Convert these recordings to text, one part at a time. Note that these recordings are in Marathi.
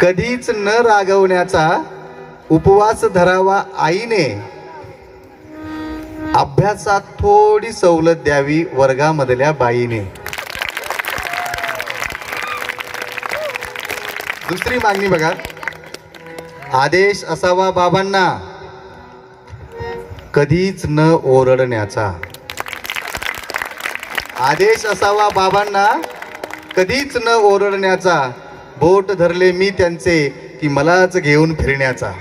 कधीच न रागवण्याचा उपवास धरावा आईने. अभ्यासात थोडी सवलत द्यावी वर्गामधल्या बाईने. दुसरी मागणी बघा. आदेश असावा बाबांना. कधीच न ओरडण्याचा. आदेश असावा बाबांना. कधीच न ओरडण्याचा. बोट धरले मी त्यांचे की मलाच घेऊन फिरण्याचा.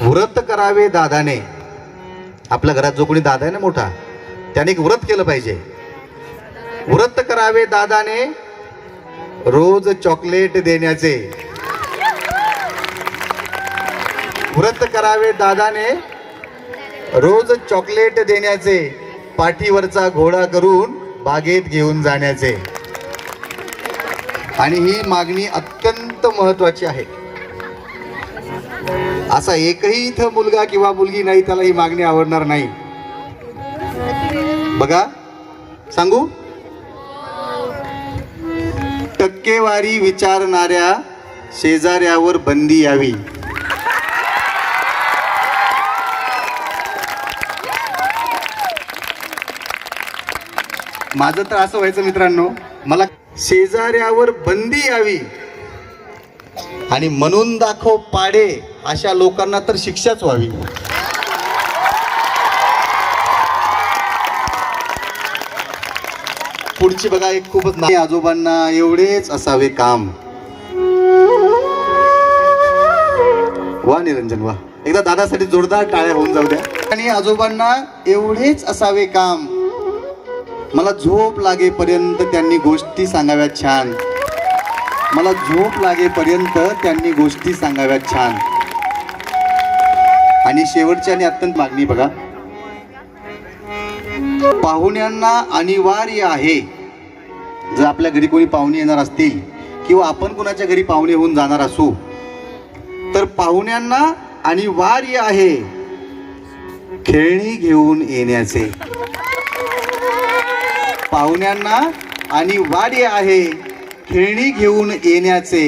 व्रत करावे दादाने. आपल्या घरात जो कोणी दादा आहे ना मोठा त्याने एक व्रत केलं पाहिजे. व्रत करावे दादाने रोज चॉकलेट देण्याचे. व्रत करावे दादाने रोज चॉकलेट देण्याचे. पाठीवरचा घोडा करून बागेत घेऊन जाण्याचे. आणि ही मागणी अत्यंत महत्वाची आहे. असा एकही इथं मुलगा किंवा मुलगी नाही त्याला ही मागणी आवडणार नाही. बघा सांगू? टक्केवारी विचारणाऱ्या शेजाऱ्यावर बंदी यावी. माझं तर असं व्हायचं मित्रांनो मला शेजाऱ्यावर बंदी यावी. आणि म्हणून दाखव पाडे अशा लोकांना तर शिक्षाच व्हावी. पुढची बघा एक खूपच नाही आजोबांना एवढेच असावे काम. वा निरंजन वा. एकदा दादासाठी जोरदार टाळ्या होऊन जाऊ द्या. आणि आजोबांना एवढेच असावे काम. मला झोप लागेपर्यंत त्यांनी गोष्टी सांगाव्यात छान. मला झोप लागेपर्यंत त्यांनी गोष्टी सांगाव्यात छान. आणि शेवटची आणि अत्यंत मागणी बघा. पाहुण्यांना अनिवार्य आहे. जर आपल्या घरी कोणी पाहुणे येणार असतील किंवा आपण कुणाच्या घरी पाहुणे होऊन जाणार असू तर पाहुण्यांना अनिवार्य आहे खेळणी घेऊन येण्याचे. पाहुण्यांना आणि वाडे आहे खेळणी घेऊन येण्याचे.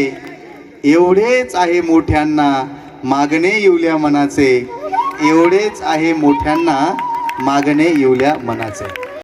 एवढेच आहे मोठ्यांना मागणे येऊल्या मनाचे. एवढेच आहे मोठ्यांना मागणे येऊल्या मनाचे.